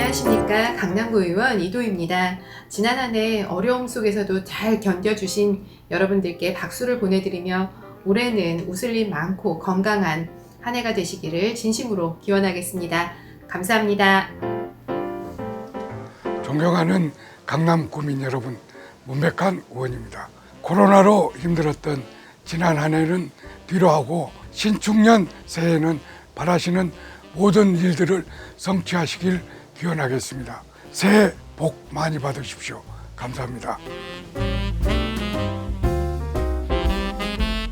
안녕하십니까. 강남구 의원 이도입니다. 지난 한 해 어려움 속에서도 잘 견뎌주신 여러분들께 박수를 보내드리며 올해는 웃을 일 많고 건강한 한 해가 되시기를 진심으로 기원하겠습니다. 감사합니다. 존경하는 강남 구민 여러분, 문백한 의원입니다. 코로나로 힘들었던 지난 한 해는 뒤로하고 신축년 새해에는 바라시는 모든 일들을 성취하시길 기원하겠습니다. 새해 복 많이 받으십시오. 감사합니다.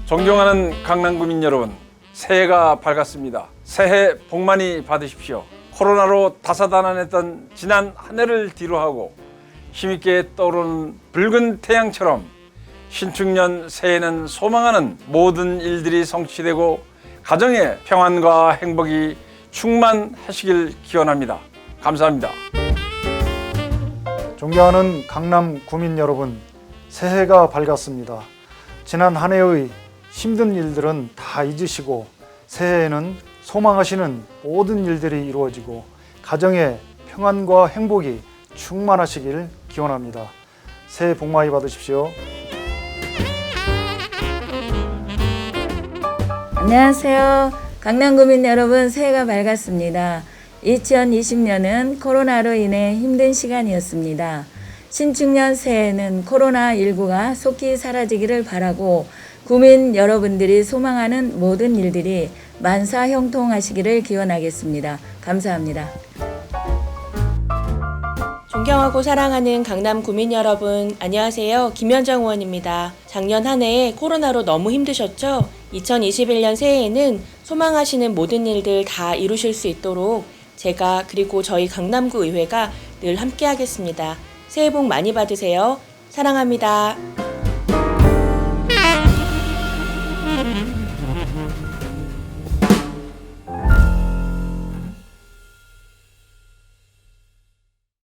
존경하는 강남구민 여러분, 새해가 밝았습니다. 새해 복 많이 받으십시오. 코로나로 다사다난했던 지난 한 해를 뒤로하고 힘있게 떠오르는 붉은 태양처럼 신축년 새해는 소망하는 모든 일들이 성취되고 가정의 평안과 행복이 충만하시길 기원합니다. 감사합니다. 존경하는 강남 구민 여러분, 새해가 밝았습니다. 지난 한 해의 힘든 일들은 다 잊으시고 새해에는 소망하시는 모든 일들이 이루어지고 가정의 평안과 행복이 충만하시길 기원합니다. 새해 복 많이 받으십시오. 안녕하세요. 강남구민 여러분, 새해가 밝았습니다. 2020년은 코로나로 인해 힘든 시간이었습니다. 신축년 새해에는 코로나19가 속히 사라지기를 바라고 구민 여러분들이 소망하는 모든 일들이 만사 형통하시기를 기원하겠습니다. 감사합니다. 존경하고 사랑하는 강남 구민 여러분, 안녕하세요. 김현정 의원입니다. 작년 한해 코로나로 너무 힘드셨죠? 2021년 새해에는 소망하시는 모든 일들 다 이루실 수 있도록 제가 그리고 저희 강남구 의회가 늘 함께 하겠습니다. 새해 복 많이 받으세요. 사랑합니다.